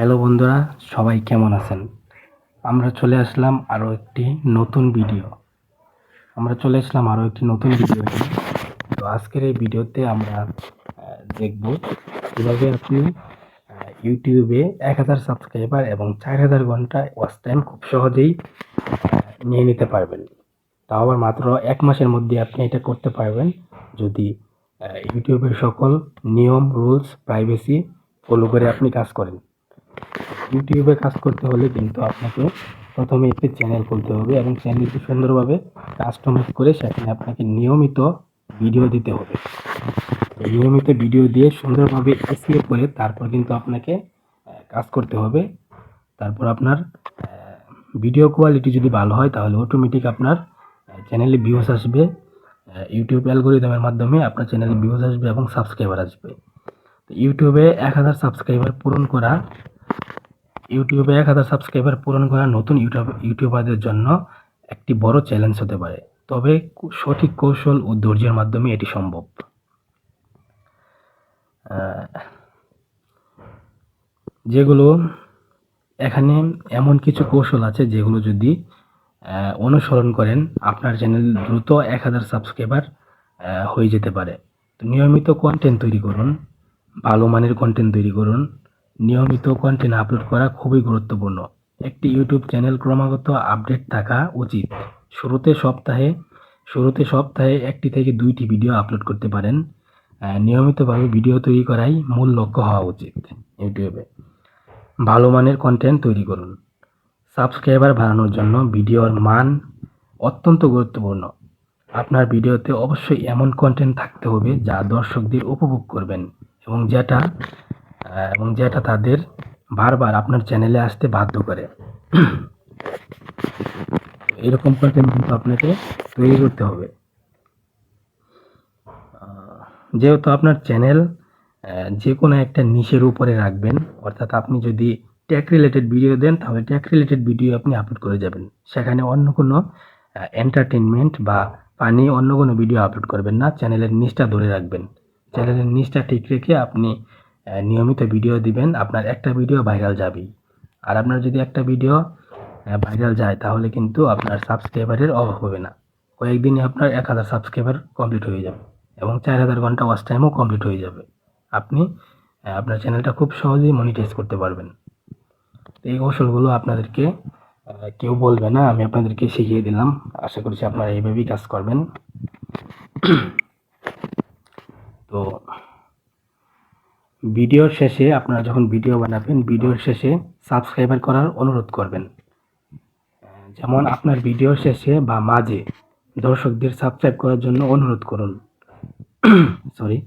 Hello বন্ধুরা, সবাই কেমন আছেন? আমরা চলে আসলাম আরও একটি নতুন ভিডিও আমরা চলে আসলাম আরও একটি নতুন ভিডিও তো আজকের এই ভিডিওতে আমরা দেখব কীভাবে আপনি ইউটিউবে এক হাজার সাবস্ক্রাইবার এবং চার হাজার ঘণ্টা ওয়াচ টাইম খুব সহজেই নিয়ে নিতে পারবেন। তাও আবার মাত্র এক মাসের মধ্যে আপনি এটা করতে পারবেন। যদি ইউটিউবের সকল নিয়ম রুলস প্রাইভেসি ফলো করে আপনি কাজ করেন। ইউটিউবে কাজ করতে হলে কিন্তু আপনাকে প্রথমে একটি চ্যানেল খুলতে হবে এবং চ্যানেলটি সুন্দরভাবে কাস্টমাইজ করে সেখানে আপনাকে নিয়মিত ভিডিও দিতে হবে। নিয়মিত ভিডিও দিয়ে সুন্দরভাবে এসিও করে তারপর কিন্তু আপনাকে কাজ করতে হবে। তারপর আপনার ভিডিও কোয়ালিটি যদি ভালো হয় তাহলে অটোমেটিক আপনার চ্যানেলে ভিউজ আসবে। ইউটিউব অ্যালগোরিদমের মাধ্যমে আপনার চ্যানেলে ভিউজ আসবে এবং সাবস্ক্রাইবার আসবে। ইউটিউবে এক হাজার সাবস্ক্রাইবার পূরণ করা ইউটিউবে এক হাজার সাবস্ক্রাইবার পূরণ করা নতুন ইউটিউব, ইউটিউবারদের জন্য একটি বড় চ্যালেঞ্জ হতে পারে। তবে সঠিক কৌশল ও ধৈর্যের মাধ্যমে এটি সম্ভব। যেগুলো এখানে এমন কিছু কৌশল আছে যেগুলো যদি অনুসরণ করেন, আপনার চ্যানেল দ্রুত এক হাজার সাবস্ক্রাইবার হয়ে যেতে পারে। তো নিয়মিত কন্টেন্ট তৈরি করুন, ভালো মানের কন্টেন্ট তৈরি করুন নিয়মিত কন্টেন্ট আপলোড করা খুবই গুরুত্বপূর্ণ। একটি ইউটিউব চ্যানেল ক্রমাগত আপডেট থাকা উচিত। শুরুতে সপ্তাহে শুরুতে সপ্তাহে একটি থেকে দুইটি ভিডিও আপলোড করতে পারেন। নিয়মিতভাবে ভিডিও তৈরি করাই মূল লক্ষ্য হওয়া উচিত ইউটিউবে ভালো মানের কন্টেন্ট তৈরি করুন। সাবস্ক্রাইবার বাড়ানোর জন্য ভিডিওর মান অত্যন্ত গুরুত্বপূর্ণ। আপনার ভিডিওতে অবশ্যই এমন কন্টেন্ট থাকতে হবে যা দর্শকদের উপভোগ করবেন এবং যেটা এবং যেটা তাদের বারবার আপনার চ্যানেলে আসতে বাধ্য করে। এরকম কন্টেন্ট কিন্তু আপনাকে তৈরি করতে হবে। যেহেতু আপনার চ্যানেল যে কোনো একটা নিশের উপরে রাখবেন, অর্থাৎ আপনি যদি ট্যাক রিলেটেড ভিডিও দেন, তাহলে ট্যাক রিলেটেড ভিডিও আপনি আপলোড করে যাবেন। সেখানে অন্য কোনো এন্টারটেনমেন্ট বা পানি অন্য কোনো ভিডিও আপলোড করবেন না। চ্যানেলের নিচটা ধরে রাখবেন। চ্যানেলের নিচটা ঠিক রেখে আপনি নিয়মিত ভিডিও দিবেন, আপনার একটা ভিডিও ভাইরাল যাবেই। আর আপনার যদি একটা ভিডিও ভাইরাল যায়, তাহলে কিন্তু আপনার সাবস্ক্রাইবারের অভাব হবে না। কয়েকদিনে আপনার এক হাজার সাবস্ক্রাইবার কমপ্লিট হয়ে যাবে এবং চার হাজার ঘণ্টা ওয়াচ টাইমও কমপ্লিট হয়ে যাবে। আপনি আপনার চ্যানেলটা খুব সহজেই মনিটাইজ করতে পারবেন। এই কৌশলগুলো আপনাদেরকে কেউ বলবে না, আমি আপনাদেরকে শিখিয়ে দিলাম। আশা করছি আপনারা এইভাবেই কাজ করবেন। তো ভিডিওর শেষে আপনারা যখন ভিডিও বানাবেন, ভিডিওর শেষে সাবস্ক্রাইবার করার অনুরোধ করবেন। যেমন আপনার ভিডিওর শেষে বা মাঝে দর্শকদের সাবস্ক্রাইব করার জন্য অনুরোধ করুন। সরি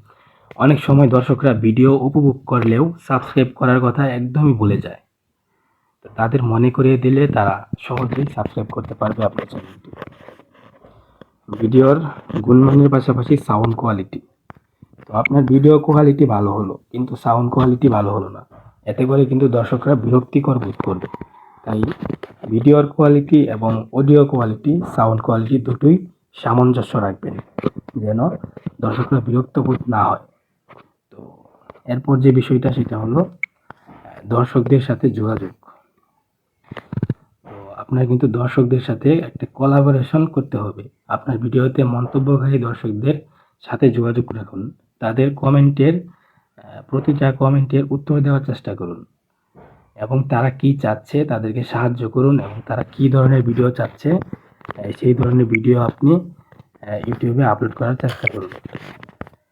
অনেক সময় দর্শকরা ভিডিও উপভোগ করলেও সাবস্ক্রাইব করার কথা একদমই ভুলে যায়। তাদের মনে করিয়ে দিলে তারা সহজেই সাবস্ক্রাইব করতে পারবে আপনার চ্যানেলটি ভিডিওর গুণমানের পাশাপাশি সাউন্ড কোয়ালিটি আপনার ভিডিও কোয়ালিটি ভালো হলো, কিন্তু সাউন্ড কোয়ালিটি ভালো হলো না। এতে করে কিন্তু দর্শকরা বিরক্তিকর বোধ করবে। তাই ভিডিওর কোয়ালিটি এবং অডিও কোয়ালিটি সাউন্ড কোয়ালিটি দুটোই সামঞ্জস্য রাখবেন, যেন দর্শকরা বিরক্ত বোধ না হয়। তো এরপর যে বিষয়টা, সেটা হলো দর্শকদের সাথে যোগাযোগ। আপনার কিন্তু দর্শকদের সাথে একটা কোলাবোরেশন করতে হবে। আপনার ভিডিওতে মন্তব্যকারী দর্শকদের সাথে যোগাযোগ রাখুন। তাদের কমেন্টের প্রতিটা কমেন্টের উত্তর দেওয়ার চেষ্টা করুন। এবং তারা কি চাচ্ছে তাদেরকে সাহায্য করুন এবং তারা কি ধরনের ভিডিও চাচ্ছে সেই ধরনের ভিডিও আপনি ইউটিউবে আপলোড করার চেষ্টা করুন।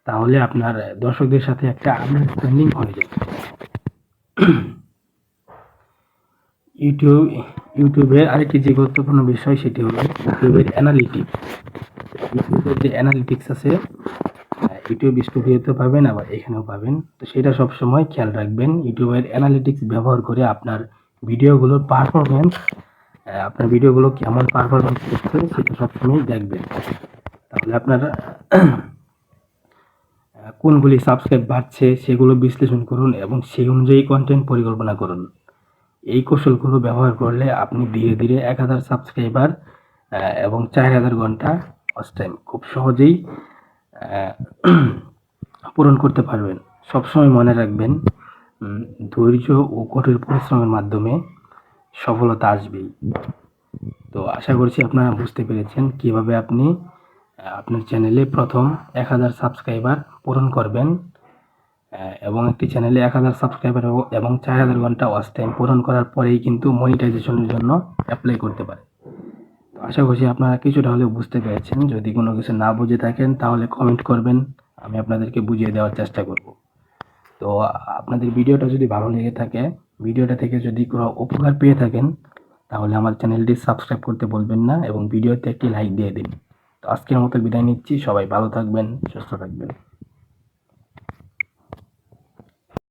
তাহলে আপনার দর্শকদের সাথে একটা আন্ডারস্ট্যান্ডিং হয়ে যাবে। ইউটিউব ইউটিউবের আরেকটি যে গুরুত্বপূর্ণ বিষয় সেটি হলো ইউটিউবের অ্যানালিটিক্স ইউটিউবের যে অ্যানালিটিক্স আছে ইউটিউব স্টুডিওতে পাবেন, আবার এখানেও পাবেন। তো সেটা সবসময় খেয়াল রাখবেন। ইউটিউবের অ্যানালিটিক্স ব্যবহার করে আপনার ভিডিওগুলোর পারফরমেন্স আপনার ভিডিওগুলো কেমন পারফরমেন্স করছে, সেটা সবসময় দেখবেন। তাহলে আপনার কোনগুলি সাবস্ক্রাইব বাড়ছে, সেগুলো বিশ্লেষণ করুন এবং সেই অনুযায়ী কন্টেন্ট পরিকল্পনা করুন। এই কৌশলগুলো ব্যবহার করলে আপনি ধীরে ধীরে এক হাজার সাবস্ক্রাইবার এবং চার হাজার ঘণ্টা ওয়াচ টাইম খুব সহজেই পূরণ করতে পারবেন। সবসময় মনে রাখবেন ধৈর্য ও কঠোর পরিশ্রমের মাধ্যমে সফলতা আসবেই। তো আশা করছি আপনারা বুঝতে পেরেছেন কীভাবে আপনি আপনার চ্যানেলে প্রথম এক হাজার সাবস্ক্রাইবার পূরণ করবেন এবং একটি চ্যানেলে এক হাজার সাবস্ক্রাইবার এবং চার হাজার ঘণ্টা ওয়াচ টাইম পূরণ করার পরেই কিন্তু মনিটাইজেশনের জন্য অ্যাপ্লাই করতে পারে তো আশা করছি আপনারা কিছুটা হলেও বুঝতে পেরেছেন। যদি কোনো কিছু না বুঝে থাকেন, তাহলে কমেন্ট করবেন। আমি আপনাদেরকে বুঝিয়ে দেওয়ার চেষ্টা করব। তো, আপনাদের ভিডিওটা যদি ভালো লেগে থাকে, ভিডিওটা থেকে যদি কোনো উপকার পেয়ে থাকেন, তাহলে আমার চ্যানেলটি সাবস্ক্রাইব করতে বলবেন না এবং ভিডিওতে একটি লাইক দিয়ে দিন। তো আজকের মতো বিদায় নিচ্ছি। সবাই ভালো থাকবেন, সুস্থ থাকবেন।